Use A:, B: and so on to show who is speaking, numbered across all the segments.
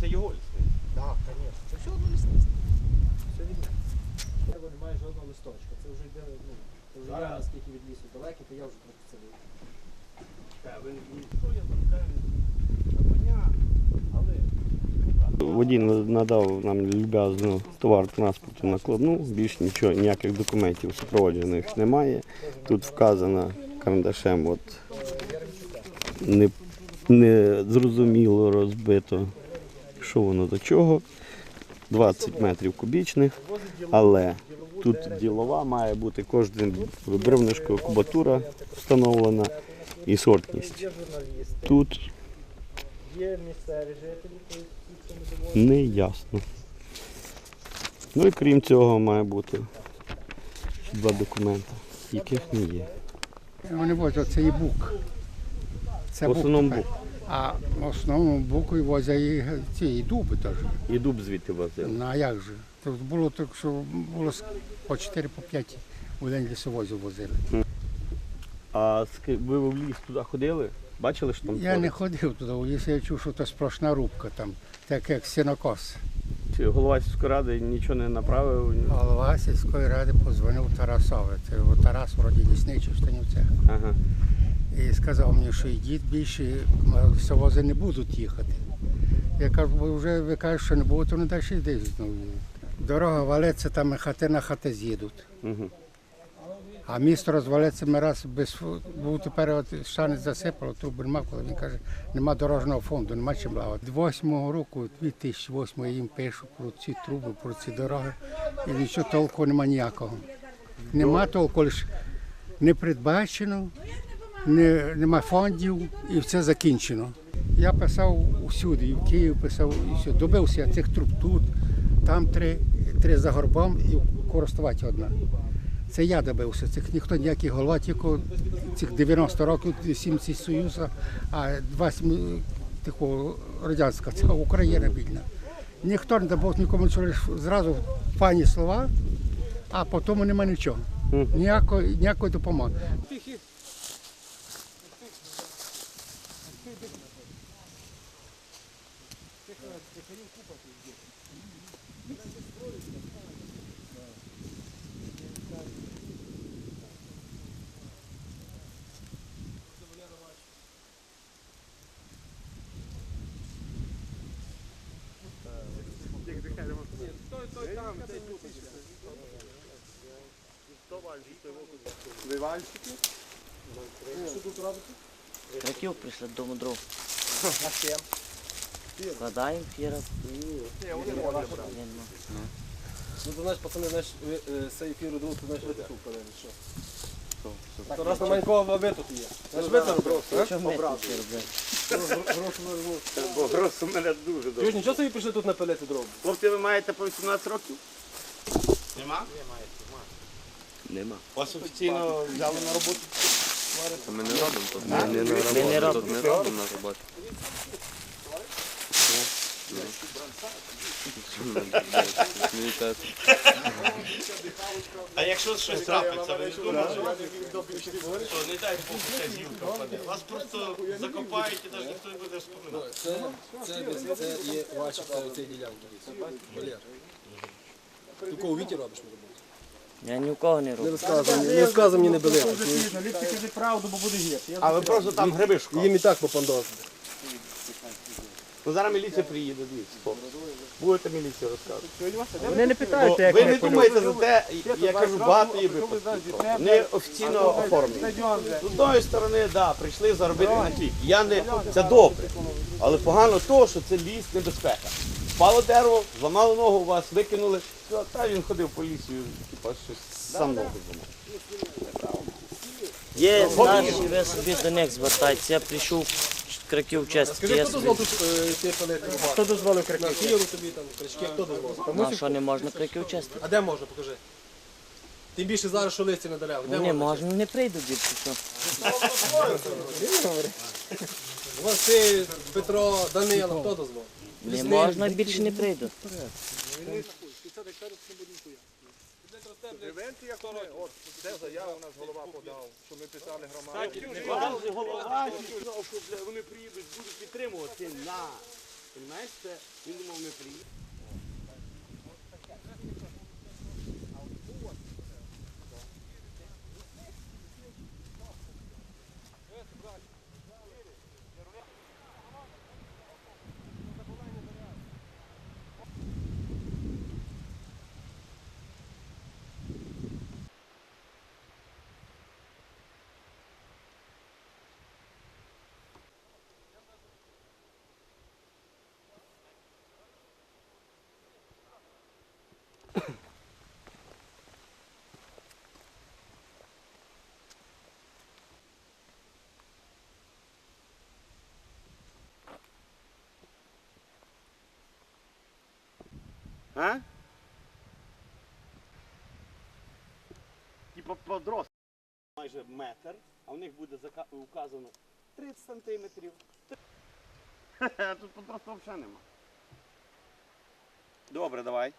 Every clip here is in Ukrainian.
A: це його лісництво.
B: Так, звісно. Це все одно лісництво. Все від мене. Треба немає жодного листочка. Це вже йде, ну, це вже я наскільки від лісу далекий, то я вже трохи це вийду.
C: Водій надав нам люб'язну товар транспорту накладну, більш нічого, ніяких документів супроводжених немає. Тут вказано карандашем, от не, не зрозуміло розбито, що воно до чого. 20 метрів кубічних, але тут ділова має бути кожним бревнишкою кубатура встановлена і сортність. Тут не ясно. Ну і крім цього має бути два документи, яких не є.
D: Вони возять це і бук. Це
C: В основному бук.
D: А в основному буку і возять і ці і дуби теж.
C: І дуб звідти возили.
D: Ну а як же? Тут було так, що було по 4 по 5 у день лісовозів возили.
C: А ви в ліс туди ходили? Бачили, що там
D: Я не ходив туди, у лісі я чув, що це сплошна рубка там, так як сінокос.
C: Чи голова сільської ради нічого не направив?
D: Голова сільської ради позвонив Тарасові. Це його Тарас вроді лісничий в Станівцях.
C: Ага.
D: І сказав мені, що йдіть більше, лісовози не будуть їхати. Я кажу, ви вже ви кажете, що не буде, то не далі йди знову. Дорога валиться, там і хати на хати з'їдуть.
C: Угу.
D: А місто розвалиться ми раз без був тепер от шанець засипало, труби нема, коли він каже, нема дорожнього фонду, нема чим плавати. 8 року, 2008 я їм пишу про ці труби, про ці дороги, і нічого толку нема ніякого. Нема толку, лише не передбачено, не, нема фондів і все закінчено. Я писав усюди, і в Київ писав, і все. Добився цих труб тут, там три, три за горбом і користувати одна. Це я добився. Цих ніхто ніякий голова, тільки цих 90 років 70 Союзу, а 20 такого радянська, це Україна бідна. Ніхто не добив нікому зразу фані слова, а потім нема нічого. Ніякої, ніякої допомоги.
E: Краків прийшли до дров.
B: А чим?
E: Складаємо фіра.
F: Ну, ти знаєш, пацани, знаєш, ви е, цієї ефіру думав, знаєш, ви тут подали, що? То раз на Манькова ви тут є. Знаєш, ви це робили? а?
E: Що ми тут фіра,
C: Бо гроші у мене дуже добре.
F: Нічого собі прийшли тут напилити дров?
C: Хлопці, ви маєте по 18 років? Нема? Нема. Вас офіційно взяли на роботу?
G: Ми не робимо тут.
C: Ми не на
E: Ми не
G: Тут
E: робимо.
G: на роботі.
A: А якщо щось трапиться, ви не думаєте, що не дай Бог ця зілка впаде. Вас просто закопають і навіть ніхто не буде вспоминати.
F: Це, це, це є ваші цієї ділянки. Валер. Ти кого Віті робиш на роботі?
E: Я ні в кого не
F: Не
E: роблю.
F: розказуй, мені, не розказуй мені не били.
B: Журналісти, кажи правду, бо буде гірше.
C: А ви просто там гриби шукали.
F: Їм і так попандозили.
C: Ну зараз міліція приїде, дивіться. хлопці. Будете міліцію розказувати.
B: Вони не питають, як
C: ви не думаєте за те, я кажу, багато є випадків. Не офіційно оформлені. З одної сторони, да, прийшли заробити на хліб. Я не це добре. Але погано то, що це ліс небезпека. Впало дерево, зламало ногу, у вас викинули. Та він ходив по лісу, типа щось сам ногу зламав.
E: Є наші, ви собі до них звертайтеся. Я прийшов краків часто.
F: Скажи, хто дозволив тут е, йти палити?
B: Хто дозволив крикнути?
F: Києву тобі там, крички, хто дозволив?
E: Ну, а що не можна краків часто?
F: А де можна, покажи. Тим більше зараз, що листя на. Де
E: Ну не
F: можна?
E: можна, не прийду більше. Що?
F: Василь, Петро, Данило, хто дозволив?
E: Не можна, більше не прийду.
C: нас голова, подав, що ми писали громаду. вони приїдуть, будуть підтримувати на Понимаєш, це він думав, ми приїдемо. А? Типа подрос майже метр, а в них буде указано 30 сантиметрів. Тут подросту взагалі нема. Добре, давай.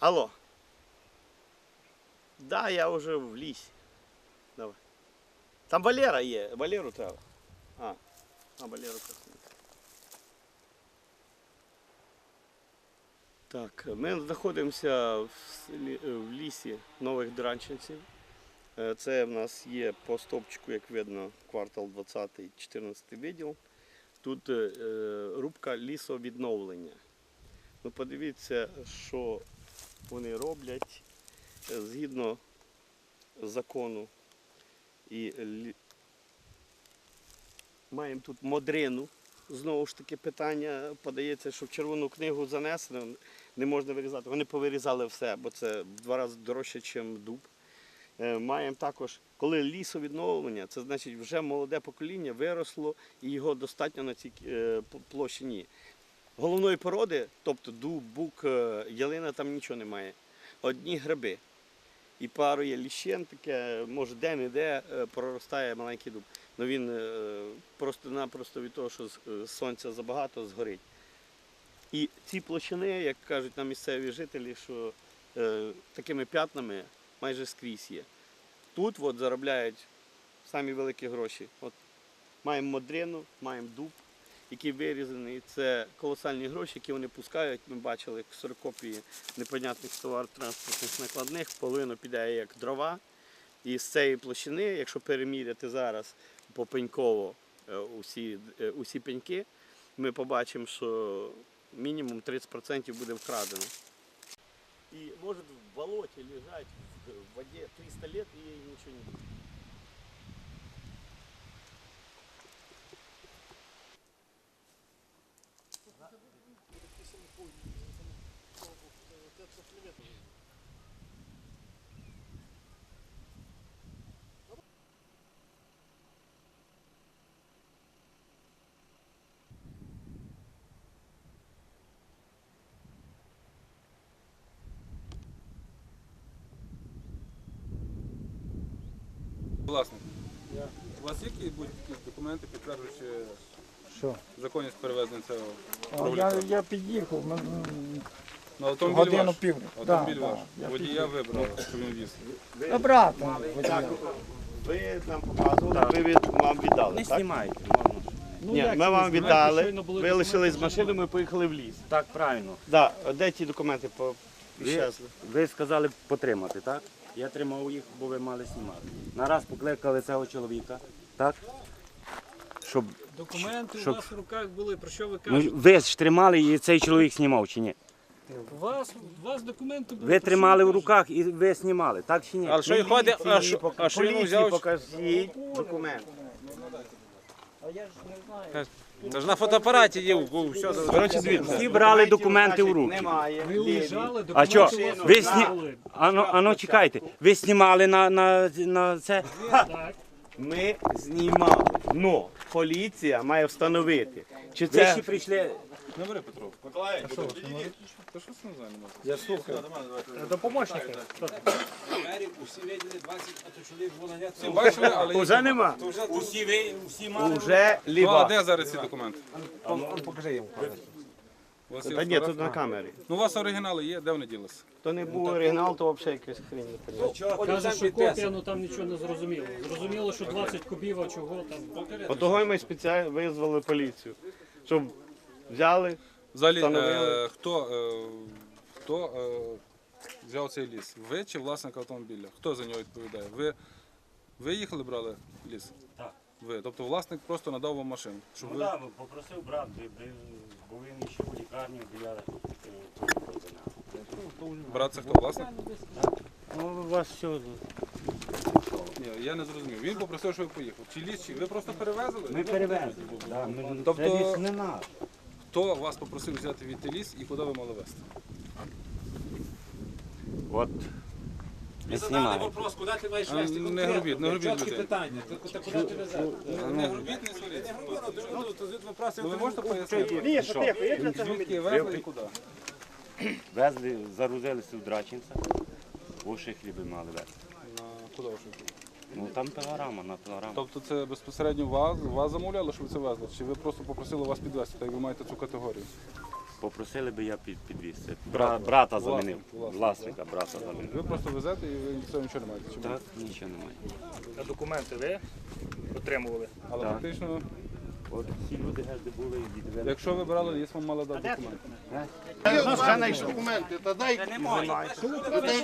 C: Алло. Да, я вже в лісі. Давай. Там Валера є. Валеру треба. А, а Валеру красний. Так, ми знаходимося в, селі, е, в лісі нових Дранчинців. Е, Це в нас є по стовпчику, як видно, квартал 20, 14 відділ. Тут е, е, рубка лісовідновлення. Ну, подивіться, що вони роблять е, згідно закону. І маємо тут модрину. Знову ж таки, питання подається, що в червону книгу занесено, не можна вирізати. Вони повирізали все, бо це в два рази дорожче, ніж дуб. Е, Маємо також, коли лісовідновлення, це значить вже молоде покоління виросло і його достатньо на цій е, площині. Головної породи, тобто дуб, бук, е, ялина, там нічого немає. Одні гриби. І парує ліщен, таке, може де-не-де е, проростає маленький дуб. Ну він е, просто-напросто від того, що сонця забагато згорить. І ці площини, як кажуть нам місцеві жителі, що е, такими п'ятнами майже скрізь є. Тут от заробляють самі великі гроші. От маємо модрину, маємо дуб, який вирізаний. Це колосальні гроші, які вони пускають. Ми бачили, ксерокопії непонятних товар транспортних накладних, половину піде як дрова. І з цієї площини, якщо переміряти зараз попеньково е, усі, е, усі пеньки, ми побачимо, що мінімум 30% буде вкрадено. І може в болоті лежать в воді 300 лет і нічого не буде.
H: Власник, у вас є якісь якісь документи, підтверджуючи
I: Що?
H: законність перевезення цього
I: А, я, я під'їхав, ми,
H: Ну, автомобіль
I: годину
H: ваш.
I: пів.
H: Автомобіль
I: Да,
H: ваш.
I: да, я
H: Водія вибрали, що він віз.
I: А брата.
C: Ви нам показували, ви від, вам віддали,
E: Не
C: так?
E: знімайте.
C: Ні, ми вам віддали, ви лишились з машини, ми поїхали в ліс.
J: Так, правильно.
C: Да, де ті документи по
J: Ви, ви сказали потримати, так? Я тримав їх, бо ви мали знімати. Нараз покликали цього чоловіка, так? Щоб,
K: Документи
J: Щоб-
K: у вас в руках були, про що ви
J: ну,
K: кажете?
J: ви ж тримали і цей чоловік знімав чи ні?
K: У вас, у вас документи були.
J: Ви
K: про що
J: тримали в
K: кажете?
J: руках і ви знімали, так чи ні?
H: А що й ходить, а що, а що йому
C: Поліції
H: взяв?
C: покажіть документи.
B: А я ж не знаю.
H: Та ж на фотоапараті є, все.
C: Коротше, дивіться.
J: Всі брали документи в руки.
C: Немає. Ліві.
J: А що? Ви сні... Ану, ану, чекайте, ви знімали на, на, на це?
C: Ми знімали. Ну, поліція має встановити, чи
J: Ви
C: це
J: ще прийшли.
H: Набери Петров. Миколай, що? Та що це не знаю?
B: Я слухаю. До помощника.
H: Всі бачили, але
C: Уже нема.
J: Усі ви, всі мали.
C: Уже
H: Ну, а
C: ліва.
H: де зараз ці документи?
B: Покажи йому.
H: У вас є
C: Та ні, тут
H: фотографії?
C: на камері.
H: Ну, у вас оригінали є, де вони ділися?
C: То не був оригінал, то взагалі якась хрінь не понятно.
K: Каже, що копія, ну там нічого не зрозуміло. Зрозуміло, що 20 кубів, а чого там.
C: Отого й ми спеціально визвали поліцію, щоб взяли.
H: Взагалі,
C: Встановили.
H: е, хто, е, хто е, взяв цей ліс? Ви чи власник автомобіля? Хто за нього відповідає? Ви, ви їхали, брали ліс?
J: Так.
H: Ви. Тобто власник просто надав вам машину. Щоб
J: Ну
H: ви...
J: так, попросив брат, бо бо він ще у лікарні біля е, того.
H: Брат це хто? Власник?
J: Ну, у вас все.
H: Ні, я не зрозумів. Він попросив, щоб ви поїхали. Чи ліс, чи ви просто перевезли?
J: Ми перевезли. Да, ми,
H: Тобто-
J: Це ліс не наш.
H: Хто вас попросив взяти від ліс і куди ви мали везти?
J: От. Не знімаю.
K: вопрос, куди ти маєш
H: А, Не грубіть, не грубіть людей.
K: питання. Ти куди ти везеш?
H: Не грубіть, не сваріться. Ну, ви можете пояснити?
J: Що?
H: Звідки везли і куди?
J: Везли, загрузилися в Драчинця. Уші хліби мали везти.
H: На куди ви шукали?
J: Ну там пилорама, на пилорама.
H: Тобто це безпосередньо вас, вас замовляли, щоб ви це везли? Чи ви просто попросили вас підвезти, так як ви маєте цю категорію?
J: Попросили би я під, підвіз. Це Бра, брата замінив.
H: власника,
J: Власника брата замінив.
H: Ви просто везете і ви цього нічого не маєте? Чи
J: Так, нічого немає.
K: А документи ви отримували?
H: Але
J: Так.
H: фактично,
J: От ці люди геть були і відвели.
H: якщо ви брали ліс, вам мали дати документи.
A: Документи, та дай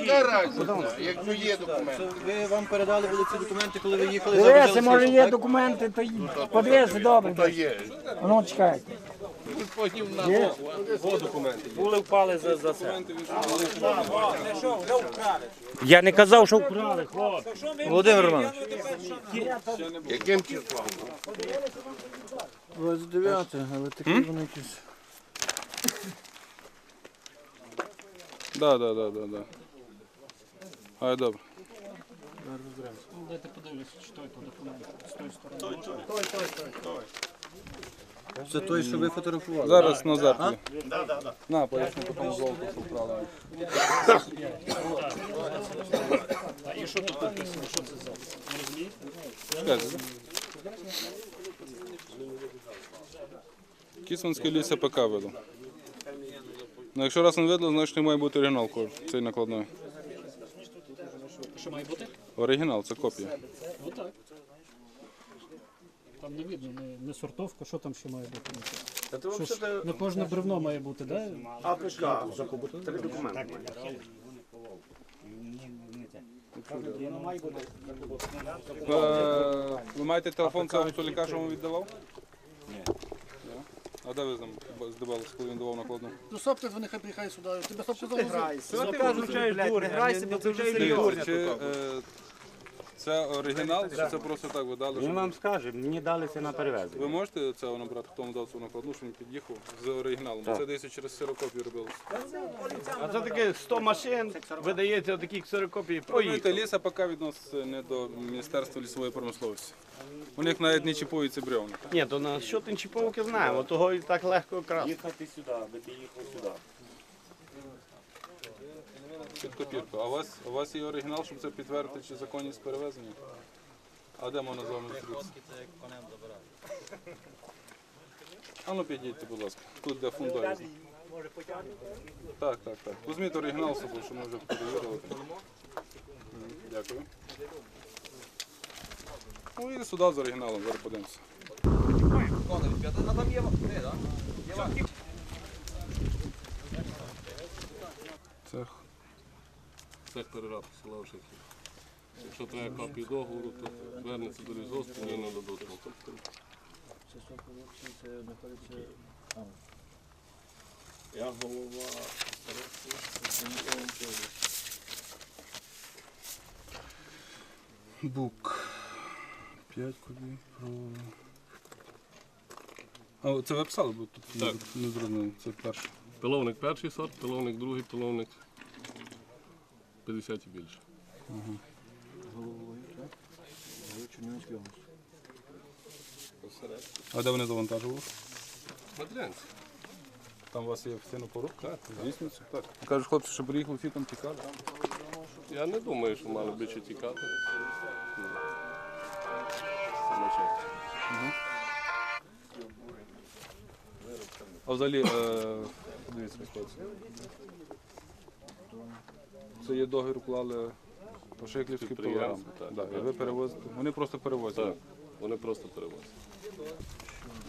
A: яка разниця, якщо є документи.
B: Ви вам передали були ці документи, коли ви їхали
I: Дивися, може є документи, то й подивися добре.
A: То є.
I: Ну, чекайте.
A: Потім на
J: Були впали за, за це. Я не казав, що вкрали.
B: Володимир Романович.
A: яким числом?
B: 29, але такі вони якісь.
H: Так, так, так, так. А, добре.
K: Дайте подивлюся, чи той то документ з тої сторони.
B: Це той, що ви фотографували.
H: Зараз Назар. тобі. На, поясни, потім золото що вкрали.
K: А і що тут написано? Що це за? Не розумієте?
H: Чекайте. Кісманське ліс АПК видав. Ну, якщо раз не видно, значить не має бути оригінал цієї накладної.
K: Що має бути?
H: Оригінал це копія.
K: Ну так. Там не видно, не, не сортовка, що там ще має бути. Що ж, не кожне бревно має бути, так? Да?
C: АПК. Три документи.
H: Е, Ви маєте телефон цього століка, що вам віддавав? А де ви там ним коли він давав накладну?
F: Ну, сопки, вони хай приїхай сюди. Тебе сопки загрузили.
H: грайся, чи е, це оригінал, чи це просто так ви дали?
J: Він
H: щоб-
J: вам скаже, мені дали це на
H: Ви
J: перевезення.
H: можете цього набрати, хто вам дав цю накладну, що він під'їхав з оригіналом? Бо
J: Так.
H: це десь через сирокопію робилося.
C: А це таке 100 машин, видається такі ксерокопії. Поїхали.
H: ліс АПК відноситься не до Міністерства лісової промисловості. У них навіть не чіпуються бревна.
C: Ні, то на що тинчиповки знаємо, того і так легко красти.
J: Їхати сюди, аби ти їхав сюди.
H: Під копірку. А у вас, у вас є оригінал, щоб це підтвердити, чи законність перевезення? А де можна з вами зустрітися? А ну підійдьте, будь ласка. Тут де фундамент. Так, так, так. Візьміть оригінал з собою, щоб ми вже перевірили. Дякую. Ну і сюди з оригіналом, зараз подивимося. Цех.
L: Цех переробки села Ошихів. Якщо треба копію договору, то звернеться до лісгоспу, вони не дадуть.
A: Я голова.
H: Бук. 5 кубів про. А це ви писали, бо тут
L: Так.
H: не зрозуміло. Це перше.
L: Пиловник перший сорт, пиловник другий, пиловник 50 і більше.
H: А де вони завантажували?
L: Мадрянці.
H: Там у вас є офіційна порубка? Так, здійснюється. Так. Кажуть, хлопці, що приїхали всі там тікали.
L: Я не думаю, що мали більше тікати. Ну, це на.
H: А взагалі, е, Дивіться, хлопці. Це є договір уклали по товарам.
L: Підприємство, так.
H: Да, і ви перевозите. Вони просто перевозять.
L: Так, вони просто перевозять.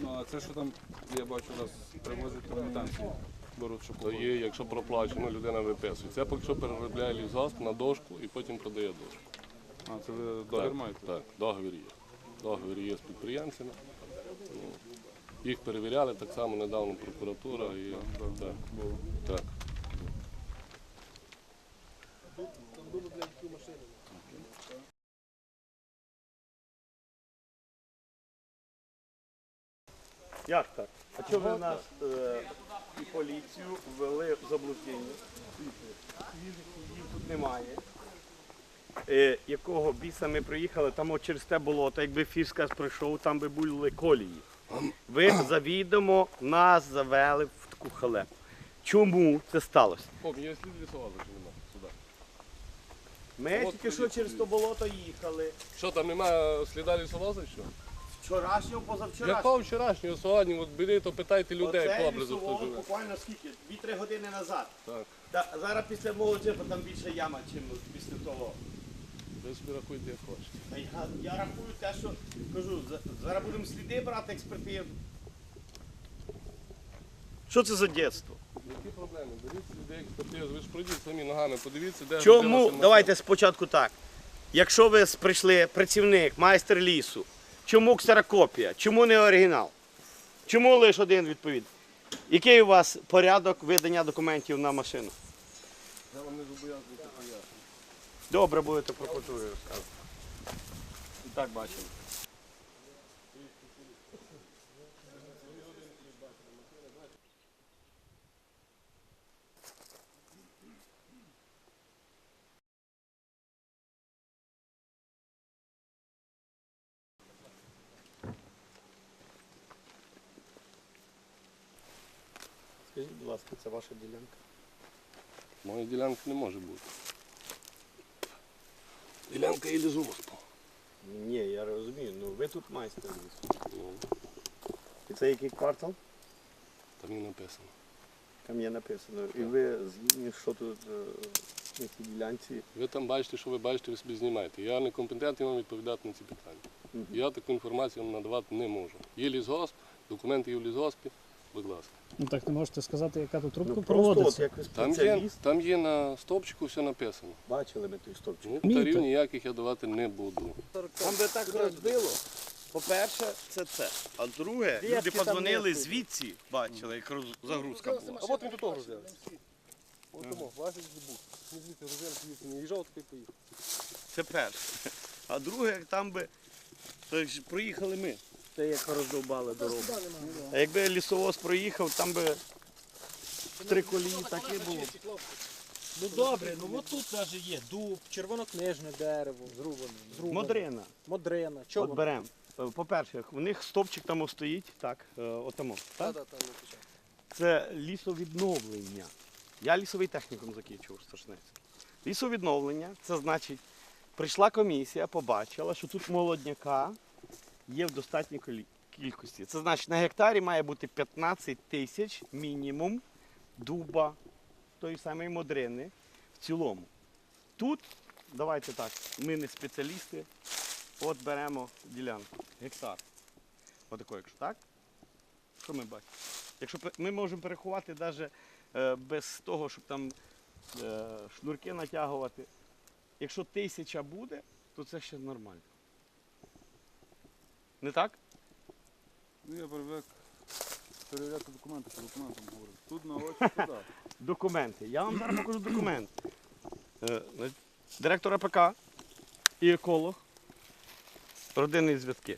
H: Ну а це що там, я бачу, у вас. Беруть що
L: То є, якщо проплачено, людина виписує. Це поки що переробляє лісгосп на дошку і потім продає дошку.
H: А, це ви договір маєте?
L: Так, договір є. Договір є з підприємцями. Ну, Їх перевіряли так само недавно прокуратура і так. Так.
C: Як так? А чому ви нас е, і поліцію ввели в заблуждення? Їх тут немає. Е, якого біса ми приїхали, там от через те болото, якби фіскас прийшов, там би були колії. Ви завідомо нас завели в таку халепу. Чому це сталося?
L: Поп, є слід лісували чи нема сюди?
C: Ми
L: От
C: тільки що через то болото їхали.
L: Що там немає сліда лісовоза? Що?
C: Вчорашнього, позавчорашнього.
L: Якого вчорашнього сьогодні? От біди, то питайте людей
C: Оце
L: поблизу, хто
C: лісовоз
L: живе.
C: буквально скільки? 2-3 години назад.
L: Так.
C: Та, зараз після мого джипа там більше яма, ніж після того.
L: Ви собі рахуйте, як хочете.
C: Та я, я рахую те, що кажу, за- зараз будемо сліди брати експертизу. Що це за дєтство?
L: Які проблеми? Беріть сліди експертизу, ви ж пройдіть самі ногами, подивіться, де
C: Чому?
L: робилася.
C: Давайте спочатку так. Якщо ви прийшли працівник, майстер лісу, чому ксерокопія? Чому не оригінал? Чому лише один відповідь? Який у вас порядок видання документів на машину?
L: Я вам не зобов'язаний це пояснити.
C: Добре будете прокуратурою розказувати. І так бачимо. Скажіть, будь ласка, це ваша ділянка?
L: Моєї ділянки не може бути. Ділянка є лісгоспу.
C: Ні, я розумію, ну ви тут майстер лісу. І це який квартал?
L: Там і написано.
C: Там є написано. І ви згідні, що тут е, на цій ділянці.
L: Ви там бачите, що ви бачите, ви собі знімаєте. Я не компетентний вам відповідати на ці питання. Я таку інформацію вам надавати не можу. Є лісгосп, документи є в лісгоспі, будь ласка.
K: Ну так не можете сказати, яка тут трубка
C: Ну, просто от як ви
L: Там є,
C: спеціаліст,
L: там є на стовпчику все написано.
C: бачили ми той стовпчик.
L: Ну,
K: Вмієте?
L: тарів ніяких я давати не буду.
C: Там би так розбило. По-перше, це це. А друге, люди подзвонили звідси, бачили, як роз- загрузка була.
F: А от він до того взяв. От тому, звук. Не звідти розгляд, звідти не їжджав, такий поїхав.
C: Це перше. А друге, як там би то ж проїхали ми. Це як роздовбали дорогу. А якби лісовоз проїхав, там би в три колії таке було.
B: Ну добре, ну от тут навіть є дуб, червонокнижне дерево, зрубане. зрубане.
C: Модрина.
B: Модрина. Чого
C: От беремо. По-перше, у них стовпчик там стоїть, так, е, отамо. Так?
F: Так, так, так.
C: Це лісовідновлення. Я лісовий технікум закінчив Сташнецький. Лісовідновлення це значить, прийшла комісія, побачила, що тут молодняка є в достатній кількості. Це значить, на гектарі має бути 15 тисяч мінімум дуба, тої самої модрини в цілому. Тут, давайте так, ми не спеціалісти, от беремо ділянку, гектар. Отако, якщо так, що ми бачимо? Якщо ми можемо переховати навіть без того, щоб там е, шнурки натягувати. Якщо тисяча буде, то це ще нормально. Не так?
H: Ну я привик перевіряти документи, по документам говорю. Тут на очі туди.
C: Документи. Я вам зараз покажу документ. Е, на- Директор АПК і еколог. Родинні зв'язки.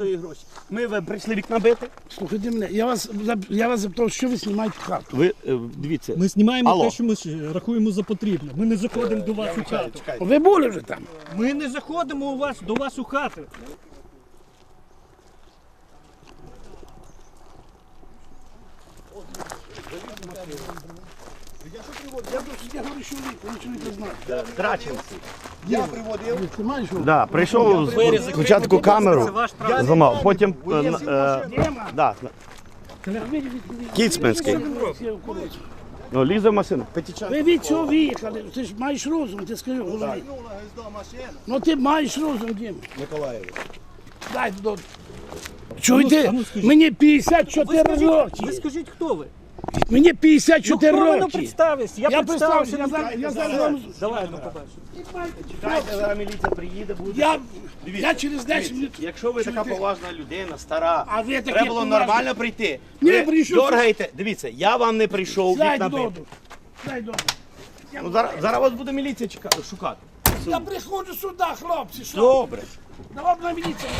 C: Простої гроші. Ми ви прийшли вікна бити.
I: Слухайте мене, я вас, я вас запитав, що ви знімаєте хату?
C: Ви е, дивіться.
K: Ми знімаємо
C: Алло.
K: те, що ми рахуємо за потрібне. Ми не заходимо до вас у хату.
I: Ви були вже там?
K: Ми не заходимо у вас до вас у хату.
I: Я я говорю, що ви нічого не знаєте.
C: Траченці.
I: Маєш його?
M: Да, прийшов з- спочатку камеру, зламав, потім е, н- е, да, Кіцменський. Ну, лізе в машину.
I: Ви від цього виїхали, ти ж маєш розум, ти скажи в голові. Ну ти маєш розум, Дім.
M: Миколаєвич.
I: Дай до. Чуєте? Мені 54
K: Ви скажіть, хто ви?
I: Мені 54
K: ну,
I: роки.
K: представився? Я,
I: Я
K: представився.
I: я
K: ну,
I: я зараз вам-
K: Давай, ну побачимо.
C: Чекайте, зараз міліція приїде, буде.
I: Я, я через 10 минут.
C: Якщо ви така поважна людина, стара,
I: А ви
C: треба було нормально прийти.
I: Ні,
C: Ви
I: прийшов.
C: дергаєте. Дивіться, я вам не прийшов
I: Дай
C: вікна бити.
I: Дай.
C: Ну, зараз, зараз вас буде міліція чека- шукати.
I: Я приходжу сюди, хлопці. Що?
C: Добре.
I: Давай на міліцію.